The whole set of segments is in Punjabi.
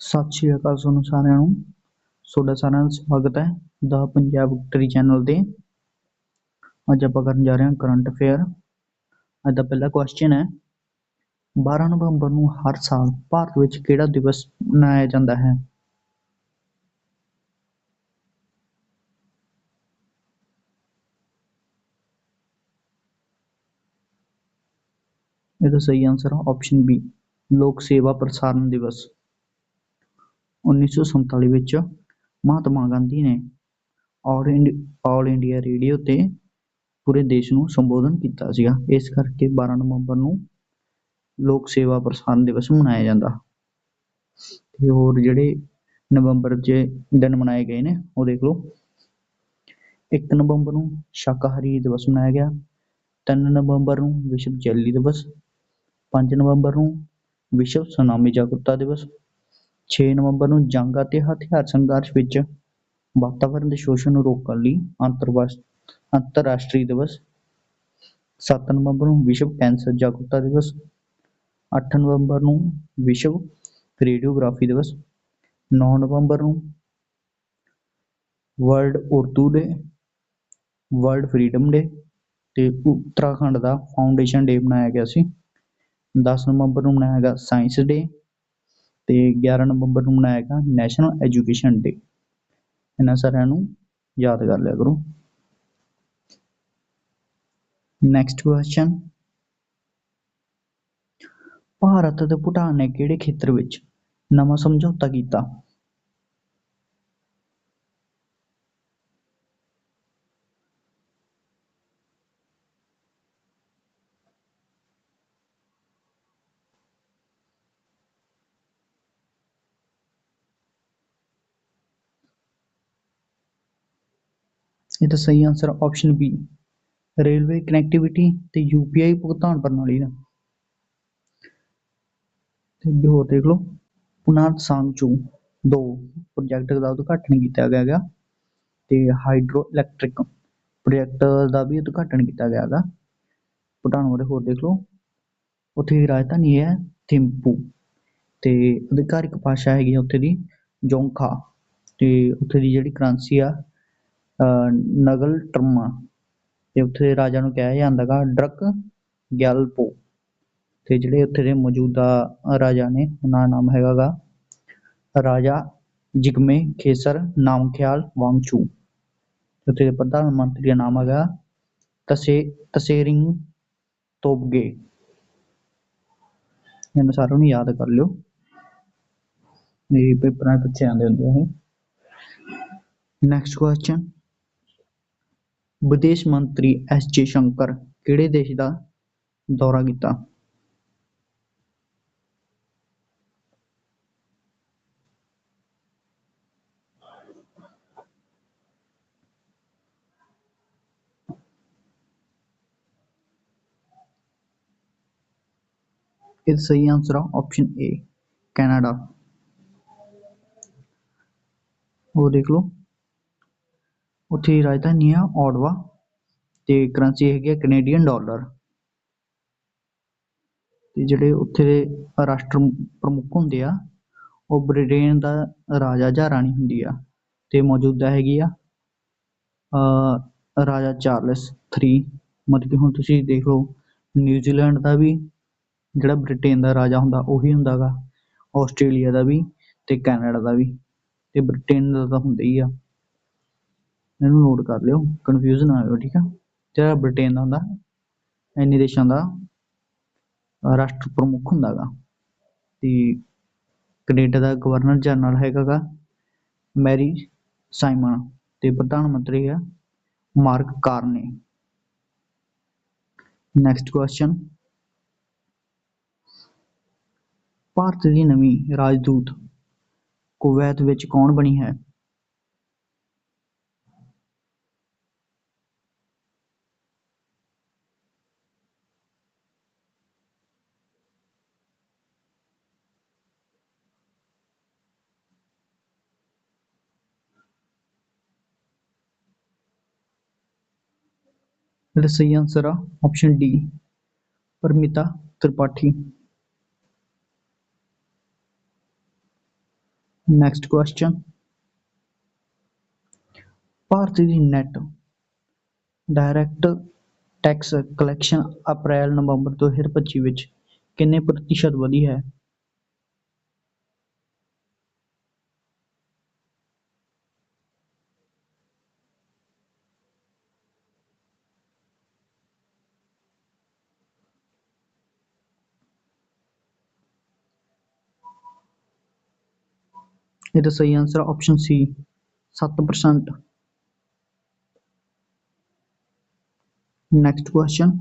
ਸਤਿ ਸ਼੍ਰੀ ਅਕਾਲ ਤੁਹਾਨੂੰ ਸਾਰਿਆਂ ਨੂੰ। ਤੁਹਾਡਾ ਸਾਰਿਆਂ ਦਾ ਸਵਾਗਤ ਹੈ ਦਾ ਪੰਜਾਬ ਵਿਕਟਰੀ ਚੈਨਲ ਤੇ। ਅੱਜ ਆਪਾਂ ਕਰਨ ਜਾ ਰਹੇ ਹਾਂ ਕਰੰਟ ਅਫੇਅਰ ਅੱਜ ਦਾ ਪਹਿਲਾ ਕੁਐਸਚਨ ਹੈ 12 ਨਵੰਬਰ ਨੂੰ ਹਰ ਸਾਲ ਭਾਰਤ ਵਿੱਚ ਕਿਹੜਾ ਦਿਵਸ ਮਨਾਇਆ ਜਾਂਦਾ ਹੈ? ਇਹਦਾ ਸਹੀ ਆਨਸਰ ਹੈ ਆਪਸ਼ਨ ਬੀ ਲੋਕ ਸੇਵਾ ਪ੍ਰਸਾਰਣ ਦਿਵਸ। 1947 ਵਿੱਚ ਮਹਾਤਮਾ ਗਾਂਧੀ ਨੇ ਆਲ ਇੰਡੀਆ ਰੇਡੀਓ ਤੇ ਪੂਰੇ ਦੇਸ਼ ਨੂੰ ਸੰਬੋਧਨ ਕੀਤਾ ਸੀਗਾ। ਇਸ ਕਰਕੇ 12 ਨਵੰਬਰ ਨੂੰ ਲੋਕ ਸੇਵਾ ਪ੍ਰਸਾਰਣ ਦਿਵਸ ਮਨਾਇਆ ਜਾਂਦਾ। ਤੇ ਹੋਰ ਜਿਹੜੇ ਨਵੰਬਰ 'ਚ ਦਿਨ ਮਨਾਏ ਗਏ ਨੇ, ਉਹ ਦੇਖ ਲਓ। 1 ਨਵੰਬਰ ਨੂੰ ਸ਼ਾਕਾਹਾਰੀ ਦਿਵਸ ਮਨਾਇਆ ਗਿਆ 3 ਨਵੰਬਰ ਨੂੰ ਵਿਸ਼ਵ ਜੈਲੀ ਦਿਵਸ 5 ਨਵੰਬਰ ਨੂੰ ਵਿਸ਼ਵ ਸੁਨਾਮੀ ਜਾਗਰੂਕਤਾ ਦਿਵਸ 6 ਨਵੰਬਰ ਨੂੰ ਜੰਗ ਅਤੇ ਹਥਿਆਰ ਸੰਘਰਸ਼ ਵਿੱਚ ਵਾਤਾਵਰਣ ਦੇ ਸ਼ੋਸ਼ਣ ਨੂੰ ਰੋਕਣ ਲਈ ਅੰਤਰਵਾਸ, ਅੰਤਰਰਾਸ਼ਟਰੀ ਦਿਵਸ 7 ਨਵੰਬਰ ਨੂੰ ਵਿਸ਼ਵ ਕੈਂਸਰ ਜਾਗਰੂਕਤਾ ਦਿਵਸ 8 ਨਵੰਬਰ ਨੂੰ ਵਿਸ਼ਵ ਰੇਡੀਓਗ੍ਰਾਫੀ ਦਿਵਸ 9 ਨਵੰਬਰ ਨੂੰ world Urdu day, world freedom day ਤੇ ਉੱਤਰਾਖੰਡ ਦਾ ਫਾਊਂਡੇਸ਼ਨ ਡੇ ਮਨਾਇਆ ਗਿਆ ਸੀ। 10 ਨਵੰਬਰ ਨੂੰ ਮਨਾਇਆ ਗਿਆ ਸਾਇੰਸ ਡੇ ਤੇ 11 ਨਵੰਬਰ ਨੂੰ ਮਨਾਇਆ ਗਿਆ ਨੈਸ਼ਨਲ ਐਜੂਕੇਸ਼ਨ ਡੇ ਇਹਨਾਂ ਸਾਰਿਆਂ ਨੂੰ ਯਾਦ ਕਰ ਲਿਆ ਕਰੋ। ਨੈਕਸਟ ਕੁਐਸਚਨ ਭਾਰਤ ਅਤੇ ਭੂਟਾਨ ਨੇ ਕਿਹੜੇ ਖੇਤਰ ਵਿੱਚ ਨਵਾਂ ਸਮਝੌਤਾ ਕੀਤਾ? ਇਹਦਾ ਸਹੀ answer option B railway connectivity ਤੇ ਯੂਪੀਆਈ ਭੁਗਤਾਨ ਪ੍ਰਣਾਲੀ ਦਾ ਤੇ ਹੋਰ ਦੇਖ ਲਓ ਪੁਨਾਰ ਸਾਂਗਚੂ ਦੋ ਪ੍ਰੋਜੈਕਟ ਦਾ ਉਦਘਾਟਨ ਕੀਤਾ ਗਿਆ ਗਾ ਤੇ ਹਾਈਡਰੋ ਇਲੈਕਟ੍ਰਿਕ ਪ੍ਰੋਜੈਕਟ ਦਾ ਵੀ ਉਦਘਾਟਨ ਕੀਤਾ ਗਿਆ ਗਾ ਭੂਟਾਨ ਬਾਰੇ ਹੋਰ ਦੇਖ ਲਓ, ਉੱਥੇ ਦੀ ਰਾਜਧਾਨੀ ਹੈ ਥਿੰਪੂ ਤੇ ਅਧਿਕਾਰਿਕ ਭਾਸ਼ਾ ਹੈਗੀ ਆ ਉੱਥੇ ਦੀ, ਜੋਂਖਾ ਤੇ ਉੱਥੇ ਦੀ ਜਿਹੜੀ ਕਰੰਸੀ ਆ ਨਗਲ ਟਰਮਾ। ਤੇ ਉੱਥੇ ਰਾਜਾ ਨੂੰ ਕਿਹਾ ਜਾਂਦਾ ਗਾ, ਡਰਕ ਗੈਲਪੋ ਤੇ ਜਿਹੜੇ ਉੱਥੇ ਦੇ ਮੌਜੂਦਾ ਰਾਜਾ ਨੇ, ਉਹਨਾਂ ਦਾ ਨਾਮ ਹੈਗਾ ਗਾ ਰਾਜਾ ਜਿਗਮੇ ਖੇਸਰ ਨਾਮਖਿਆਲ ਵਾਂਗਚੂ। ਉੱਥੇ ਦੇ ਪ੍ਰਧਾਨ ਮੰਤਰੀ ਦਾ ਨਾਮ ਹੈਗਾ ਤਸੇ, ਤਸੇਰਿੰਗ ਤੋਬਗੇ। ਇਹਨਾਂ ਸਾਰਿਆਂ ਨੂੰ ਯਾਦ ਕਰ ਲਿਓ। ਇਹ ਪੇਪਰਾਂ ਵਿੱਚ ਪੁੱਛੇ ਆਉਂਦੇ ਹੁੰਦੇ ਆ ਇਹ। ਨੈਕਸਟ ਕੁਐਸਚਨ ਵਿਦੇਸ਼ ਮੰਤਰੀ ਐਸ ਜੈਸ਼ੰਕਰ ਕਿਹੜੇ ਦੇਸ਼ ਦਾ ਦੌਰਾ ਕੀਤਾ? ਇਹਦਾ ਸਹੀ ਆਨਸਰ ਆ ਆਪਸ਼ਨ ਏ ਕੈਨੇਡਾ। ਉਹ ਦੇਖ ਲਓ। ਉੱਥੇ ਦੀ ਰਾਜਧਾਨੀ ਆ ਓਟਵਾ ਤੇ ਕਰੰਸੀ ਹੈਗੀ ਆ ਕੈਨੇਡੀਅਨ ਡਾਲਰ। ਤੇ ਜਿਹੜੇ ਉੱਥੇ ਦੇ ਰਾਸ਼ਟਰ ਪ੍ਰਮੁੱਖ ਹੁੰਦੇ ਆ, ਉਹ ਬ੍ਰਿਟੇਨ ਦਾ ਰਾਜਾ ਜਾਂ ਰਾਣੀ ਹੁੰਦੀ ਆ ਤੇ ਮੌਜੂਦਾ ਹੈਗੀ ਆ ਰਾਜਾ ਚਾਰਲਸ 3 ਮਤਲਬ ਕਿ ਹੁਣ ਤੁਸੀਂ ਦੇਖ ਲਓ, ਨਿਊਜ਼ੀਲੈਂਡ ਦਾ ਵੀ ਜਿਹੜਾ ਬ੍ਰਿਟੇਨ ਦਾ ਰਾਜਾ ਹੁੰਦਾ, ਉਹੀ ਹੁੰਦਾ ਗਾ ਆਸਟ੍ਰੇਲੀਆ ਦਾ ਵੀ ਤੇ ਕੈਨੇਡਾ ਦਾ ਵੀ। ਤੇ ਬ੍ਰਿਟੇਨ ਦਾ ਤਾਂ ਹੁੰਦਾ ਹੀ ਆ। ਇਹਨੂੰ ਨੋਟ ਕਰ ਲਿਓ ਕਨਫਿਊਜ਼ ਨਾ ਹੋਇਓ ਠੀਕ ਆ? ਜਿਹੜਾ ਬ੍ਰਿਟੇਨ ਦਾ ਹੁੰਦਾ, ਇੰਨੇ ਦੇਸ਼ਾਂ ਦਾ ਰਾਸ਼ਟਰ ਪ੍ਰਮੁੱਖ ਹੁੰਦਾ ਗਾ। ਤੇ ਕੈਨੇਡਾ ਦਾ ਗਵਰਨਰ ਜਨਰਲ ਹੈਗਾ ਗਾ, ਮੈਰੀ ਸਾਈਮਨ ਤੇ ਪ੍ਰਧਾਨ ਮੰਤਰੀ ਹੈ Mark Carney. Next question Bharat ਦੀ ਨਵੀਂ ਰਾਜਦੂਤ ਕੁਵੈਤ ਵਿੱਚ ਕੌਣ ਬਣੀ ਹੈ? ਇਹਦਾ ਸਹੀ ਆਨਸਰ ਆ option D Paramita Tripathi. Next question Bharat ਦੀ net direct tax collection April November 2025 ਵਿੱਚ ਕਿੰਨੇ ਪ੍ਰਤੀਸ਼ਤ ਵਧੀ ਹੈ? ਇਹਦਾ ਸਹੀ answer option C 7% next question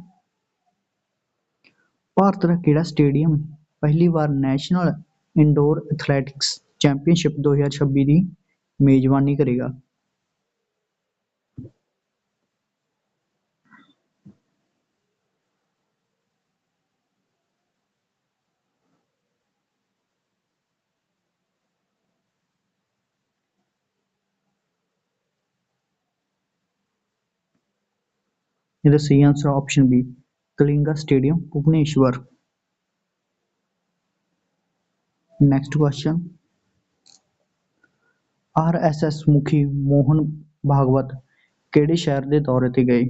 Bharat ਦਾ ਕਿਹੜਾ ਸਟੇਡੀਅਮ ਪਹਿਲੀ ਵਾਰ ਨੈਸ਼ਨਲ ਇਨਡੋਰ ਐਥਲੈਟਿਕਸ ਚੈਂਪੀਅਨਸ਼ਿਪ 2026 ਦੀ ਮੇਜ਼ਬਾਨੀ ਕਰੇਗਾ? ਇਹਦਾ ਸਹੀ answer option B Kalinga stadium, Bhubaneswar. Next question RSS ਮੁਖੀ ਮੋਹਨ ਭਾਗਵਤ ਕਿਹੜੇ ਸ਼ਹਿਰ ਦੇ ਦੌਰੇ ਤੇ ਗਏ?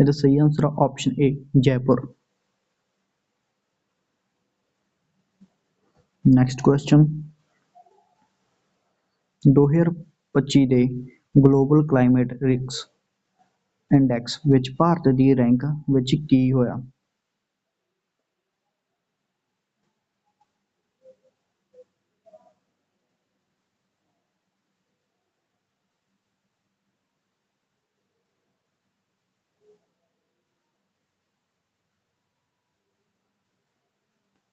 ਇਹਦਾ ਸਹੀ answer option A Jaipur next question 2025 ਦੇ ਗਲੋਬਲ ਕਲਾਈਮੇਟ ਰਿਸਕ ਇੰਡੈਕਸ ਵਿੱਚ ਭਾਰਤ ਦੀ ਰੈਂਕ ਵਿੱਚ ਕੀ ਹੋਇਆ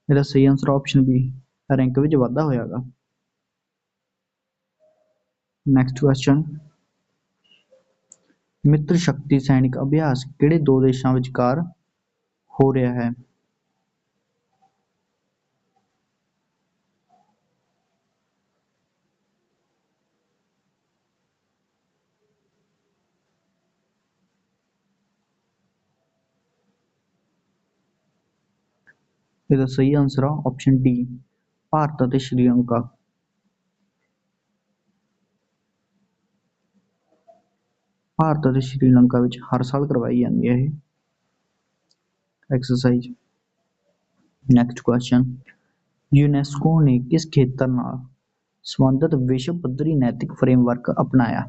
ਇਹਦਾ ਸਹੀ ਆਨਸਰ ਆਪਸ਼ਨ ਬੀ ਰੈਂਕ ਵਿੱਚ ਵਾਧਾ ਹੋਇਆਗਾ। ਨੈਕਸਟ ਕੁਐਸਚਨ ਮਿੱਤਰ ਸ਼ਕਤੀ ਸੈਨਿਕ ਅਭਿਆਸ ਕਿਹੜੇ ਦੋ ਦੇਸ਼ਾਂ ਵਿਚਕਾਰ ਹੋ ਰਿਹਾ ਹੈ? ਇਹਦਾ ਸਹੀ ਆਨਸਰ ਆ ਆਪਸ਼ਨ ਡੀ ਭਾਰਤ ਅਤੇ ਸ਼੍ਰੀਲੰਕਾ। ਭਾਰਤ ਅਤੇ ਸ਼੍ਰੀਲੰਕਾ ਵਿੱਚ ਹਰ ਸਾਲ ਕਰਵਾਈ ਜਾਂਦੀ ਹੈ ਇਹ ਐਕਸਰਸਾਈਜ਼ ਨੈਕਸਟ ਕੁਐਸਚਨ ਯੂਨੈਸਕੋ ਨੇ ਕਿਸ ਖੇਤਰ ਨਾਲ ਸੰਬੰਧਿਤ ਵਿਸ਼ਵ ਪੱਧਰੀ ਨੈਤਿਕ ਫਰੇਮਵਰਕ ਅਪਣਾਇਆ?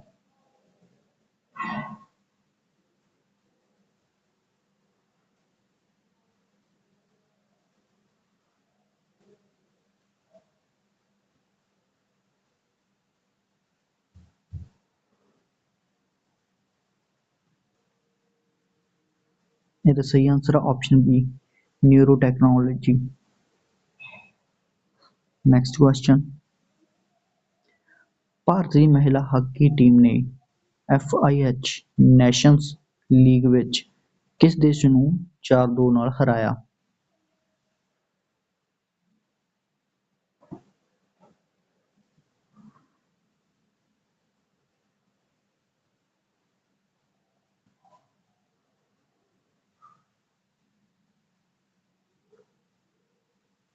ਇਹਦਾ ਸਹੀ ਆਨਸਰ ਹੈ option B neuro technology next question ਭਾਰਤੀ ਮਹਿਲਾ ਹਾਕੀ ਟੀਮ ਨੇ F I H nations league ਵਿੱਚ ਕਿਸ ਦੇਸ਼ ਨੂੰ 4-2 ਨਾਲ ਹਰਾਇਆ?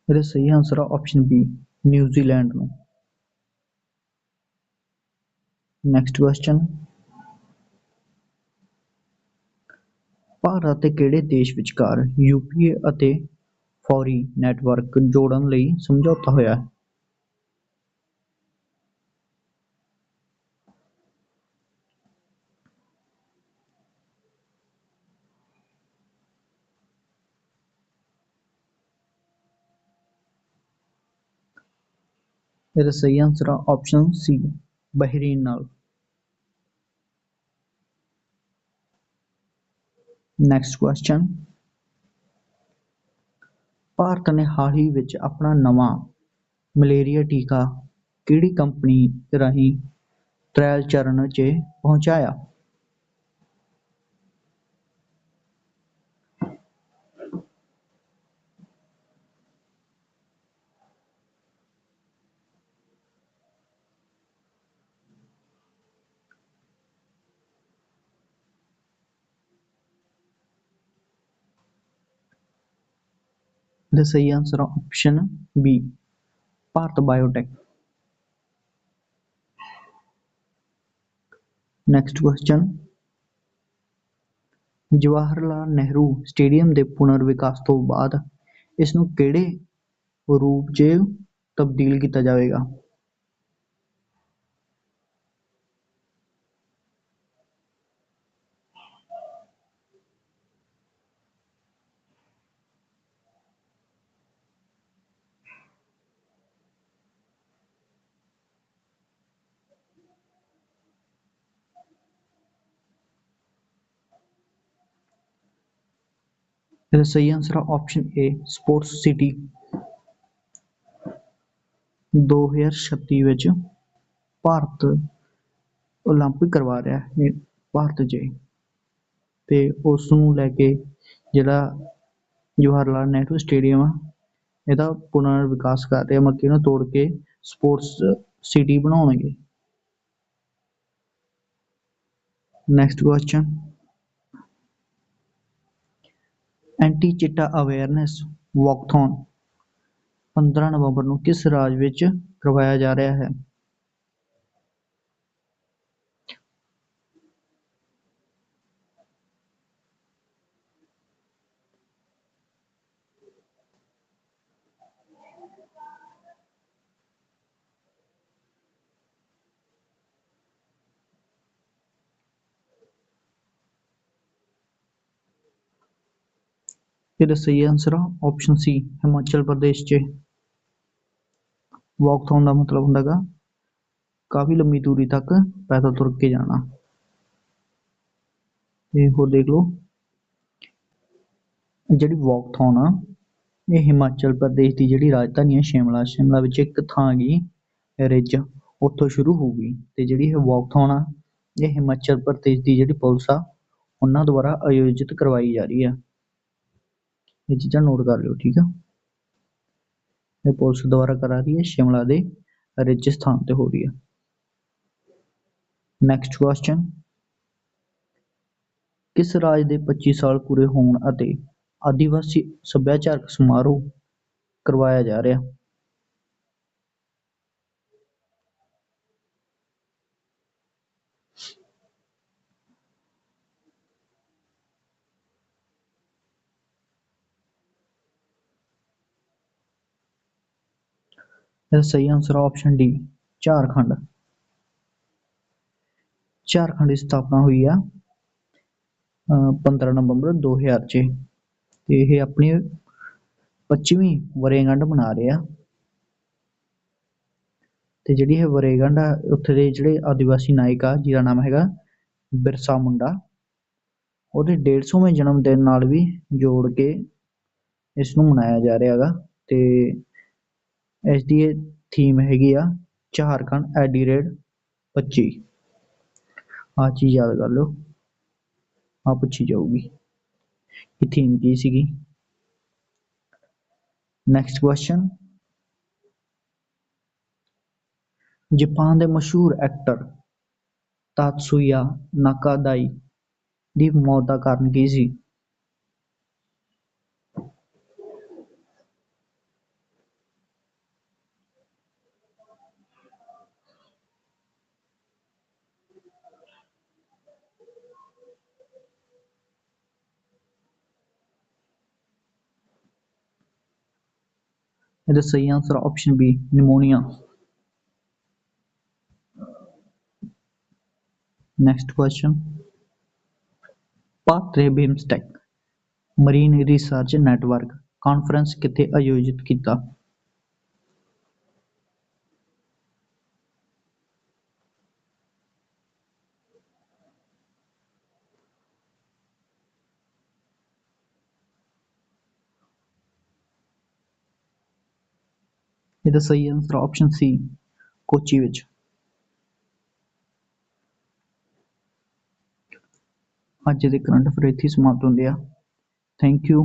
ਇਹਦਾ ਸਹੀ ਆਨਸਰ ਆ ਆਪਸ਼ਨ ਬੀ ਨਿਊਜ਼ੀਲੈਂਡ ਨੂੰ। ਨੈਕਸਟ ਕੁਐਸਚਨ ਭਾਰਤ ਅਤੇ ਕਿਹੜੇ ਦੇਸ਼ ਵਿਚਕਾਰ ਯੂਪੀਏ ਅਤੇ ਫੌਰੀ ਨੈਟਵਰਕ ਜੋੜਨ ਲਈ ਸਮਝੌਤਾ ਹੋਇਆ ਹੈ? ਇਹਦਾ ਸਹੀ ਆਨਸਰ ਆ ਆਪਸ਼ਨ ਸੀ ਬਹਿਰੀਨ ਨਾਲ। ਨੈਕਸਟ ਕੁਐਸਚਨ ਭਾਰਤ ਨੇ ਹਾਲ ਹੀ ਵਿੱਚ ਆਪਣਾ ਨਵਾਂ ਮਲੇਰੀਆ ਟੀਕਾ ਕਿਹੜੀ ਕੰਪਨੀ ਰਾਹੀਂ ਟ੍ਰਾਇਲ ਚਰਨ 'ਚ ਪਹੁੰਚਾਇਆ? ਇਹਦਾ ਸਹੀ ਆਨਸਰ ਆ option B Bharat Biotech next question Jawahar Lal Nehru stadium ਦੇ ਪੁਨਰ ਵਿਕਾਸ ਤੋਂ ਬਾਅਦ ਇਸ ਨੂੰ ਕਿਹੜੇ ਰੂਪ 'ਚ ਤਬਦੀਲ ਕੀਤਾ ਜਾਵੇਗਾ? ਇਹਦਾ ਸਹੀ ਆਨਸਰ ਆ ਆਪਸ਼ਨ ਏ ਸਪੋਰਟਸ ਸਿਟੀ 2036 ਵਿੱਚ ਭਾਰਤ ਓਲੰਪਿਕ ਕਰਵਾ ਰਿਹਾ ਹੈ ਭਾਰਤ ਜੇ ਤੇ ਉਸ ਨੂੰ ਲੈ ਕੇ ਜਿਹੜਾ ਜਵਾਹਰ ਲਾਲ ਨਹਿਰੂ ਸਟੇਡੀਅਮ ਆ ਇਹਦਾ ਪੁਨਰ ਵਿਕਾਸ ਕਰ ਰਿਹਾ ਆ ਮਤਲਬ ਇਹਨੂੰ ਤੋੜ ਕੇ ਸਪੋਰਟਸ ਸਿਟੀ ਬਣਾਉਣਗੇ ਨੈਕਸਟ ਕੁਐਸਚਨ ਐਂਟੀ ਚਿੱਟਾ ਅਵੇਅਰਨੈਸ ਵਾਕਥੌਨ 15 ਨਵੰਬਰ ਨੂੰ ਕਿਸ ਰਾਜ ਵਿੱਚ ਕਰਵਾਇਆ ਜਾ ਰਿਹਾ ਹੈ? ਇਹਦਾ ਸਹੀ ਆਨਸਰ ਆ ਆਪਸ਼ਨ ਸੀ ਹਿਮਾਚਲ ਪ੍ਰਦੇਸ਼ 'ਚ ਵਾਕਥੌਨ ਦਾ ਮਤਲਬ ਹੁੰਦਾ ਗਾ ਕਾਫੀ ਲੰਮੀ ਦੂਰੀ ਤੱਕ ਪੈਦਲ ਤੁਰ ਕੇ ਜਾਣਾ ਤੇ ਹੋਰ ਦੇਖ ਲਓ ਜਿਹੜੀ ਵਾਕਥੌਨ ਆ ਇਹ ਹਿਮਾਚਲ ਪ੍ਰਦੇਸ਼ ਦੀ ਜਿਹੜੀ ਰਾਜਧਾਨੀ ਹੈ ਸ਼ਿਮਲਾ ਸ਼ਿਮਲਾ ਵਿੱਚ ਇੱਕ ਥਾਂ ਹੈਗੀ ਰਿਜ ਉੱਥੋਂ ਸ਼ੁਰੂ ਹੋਊਗੀ ਤੇ ਜਿਹੜੀ ਇਹ ਵਾਕਥੌਨ ਆ ਇਹ ਹਿਮਾਚਲ ਪ੍ਰਦੇਸ਼ ਦੀ ਜਿਹੜੀ ਪੁਲਿਸ ਆ ਉਹਨਾਂ ਦੁਆਰਾ ਆਯੋਜਿਤ ਕਰਵਾਈ ਜਾ ਰਹੀ ਆ ਇਹ ਚੀਜ਼ਾਂ ਨੋਟ ਕਰ ਲਿਓ, ਠੀਕ ਆ? ਇਹ ਪੁਲਿਸ ਦੁਆਰਾ ਕਰਾ ਰਹੀ ਹੈ, ਸ਼ਿਮਲਾ ਦੇ ਰਿਜ ਤੇ ਹੋ ਰਹੀ ਹੈ। ਨੈਕਸਟ ਕੁਐਸਚਨ ਕਿਸ ਰਾਜ ਦੇ 25 ਸਾਲ ਪੂਰੇ ਹੋਣ ਅਤੇ ਆਦੀਵਾਸੀ ਸੱਭਿਆਚਾਰਕ ਸਮਾਰੋਹ ਕਰਵਾਇਆ ਜਾ ਰਿਹਾ? ਇਹਦਾ ਸਹੀ answer option D Jharkhand. Jharkhand ਦੀ ਸਥਾਪਨਾ ਹੋਈ ਆ, ਅਹ 15 ਨਵੰਬਰ 2000 ਚ ਤੇ ਇਹ ਆਪਣੀ 25ਵੀਂ ਵਰੇਗੰਢ ਮਨਾ ਰਹੇ ਆ। ਤੇ ਜਿਹੜੀ ਇਹ ਵਰੇਗੰਢ ਆ, ਉੱਥੇ ਦੇ ਜਿਹੜੇ ਆਦੀਵਾਸੀ ਨਾਇਕ ਆ, ਜਿਹਦਾ ਨਾਮ ਹੈਗਾ ਬਿਰਸਾ ਮੁੰਡਾ, ਉਹਦੇ 150ਵੇਂ ਜਨਮ ਦਿਨ ਨਾਲ ਵੀ ਜੋੜ ਕੇ ਇਸ ਨੂੰ ਮਨਾਇਆ ਜਾ ਰਿਹਾ ਹੈਗਾ। ਤੇ ਇਸ ਦੀ ਇਹ ਥੀਮ ਹੈਗੀ ਆ, ਝਾਰਖੰਡ ਐਟ ਦੀ ਰੇਟ 25 ਆਹ ਚੀਜ਼ ਯਾਦ ਕਰ ਲਓ। ਆ ਪੁੱਛੀ ਜਾਊਗੀ ਇਹ ਥੀਮ ਕੀ ਸੀਗੀ। ਨੈਕਸਟ ਕੁਐਸਚਨ ਜਾਪਾਨ ਦੇ ਮਸ਼ਹੂਰ ਐਕਟਰ ਤਾਤਸੂਇਆ ਨਾਕਾਦਾਈ ਦੀ ਮੌਤ ਦਾ ਕਾਰਨ ਕੀ ਸੀ? ਇਹਦਾ ਸਹੀ answer option B pneumonia next question ਪਾਤਰੇ BIMSTEC marine research network conference ਕਿੱਥੇ ਆਯੋਜਿਤ ਕੀਤਾ? ਇਹਦਾ ਸਹੀ ਆਨਸਰ ਆਪਸ਼ਨ ਸੀ ਕੋਚੀ ਵਿੱਚ। ਅੱਜ ਦੇ ਕਰੰਟ ਅਫੇਅਰ ਇੱਥੇ ਹੀ ਸਮਾਪਤ ਹੁੰਦੇ ਆ। Thank you